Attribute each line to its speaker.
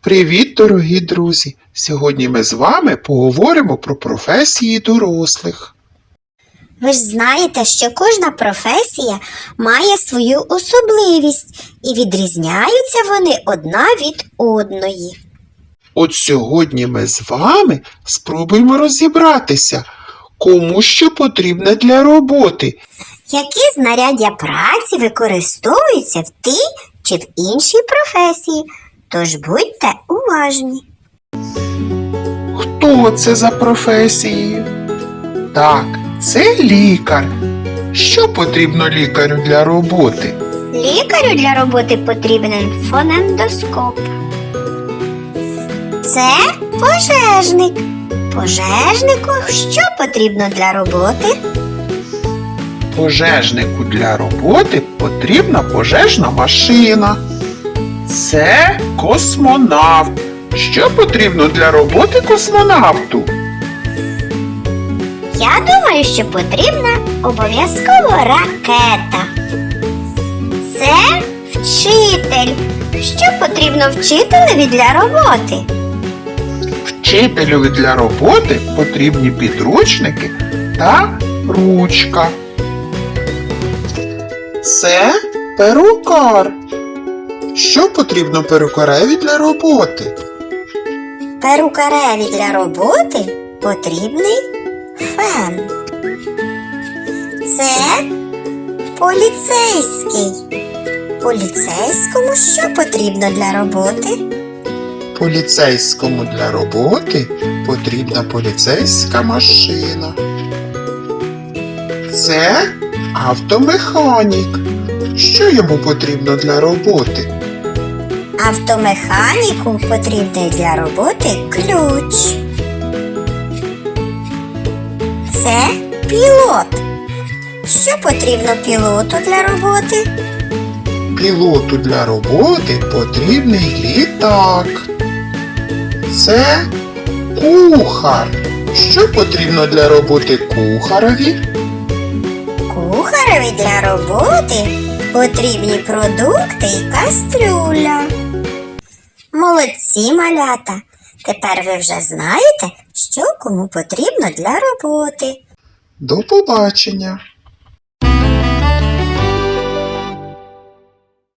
Speaker 1: Привіт, дорогі друзі! Сьогодні ми з вами поговоримо про професії дорослих.
Speaker 2: Ви ж знаєте, що кожна професія має свою особливість і відрізняються вони одна від одної.
Speaker 1: От сьогодні ми з вами спробуємо розібратися, кому що потрібно для роботи,
Speaker 2: Які знаряддя праці використовуються в тій чи в іншій професії, тож будьте уважні.
Speaker 1: хто це за професії. Так, це лікар. Що потрібно лікарю для роботи?
Speaker 2: Лікарю для роботи потрібен фонендоскоп. Це пожежник. Пожежнику що потрібно для роботи?
Speaker 1: Пожежнику для роботи потрібна пожежна машина. Це космонавт. Що потрібно для роботи космонавту?
Speaker 2: Я думаю, що потрібна обов'язково ракета. Це вчитель. Що потрібно вчителеві для роботи?
Speaker 1: Вчителю для роботи потрібні підручники та ручка. Це перукар. Що потрібно перукареві для роботи?
Speaker 2: Перукареві для роботи потрібний фен. Це поліцейський. Поліцейському що потрібно для роботи?
Speaker 1: Поліцейському для роботи потрібна поліцейська машина. Це автомеханік. Що йому потрібно для роботи?
Speaker 2: Автомеханіку потрібний для роботи ключ. Це пілот. Що потрібно пілоту для роботи?
Speaker 1: Пілоту для роботи потрібний літак. Це кухар. Що потрібно для роботи кухарові?
Speaker 2: Кухареві для роботи потрібні продукти і кастрюля. Молодці малята. Тепер ви вже знаєте, що кому потрібно для роботи.
Speaker 1: До побачення!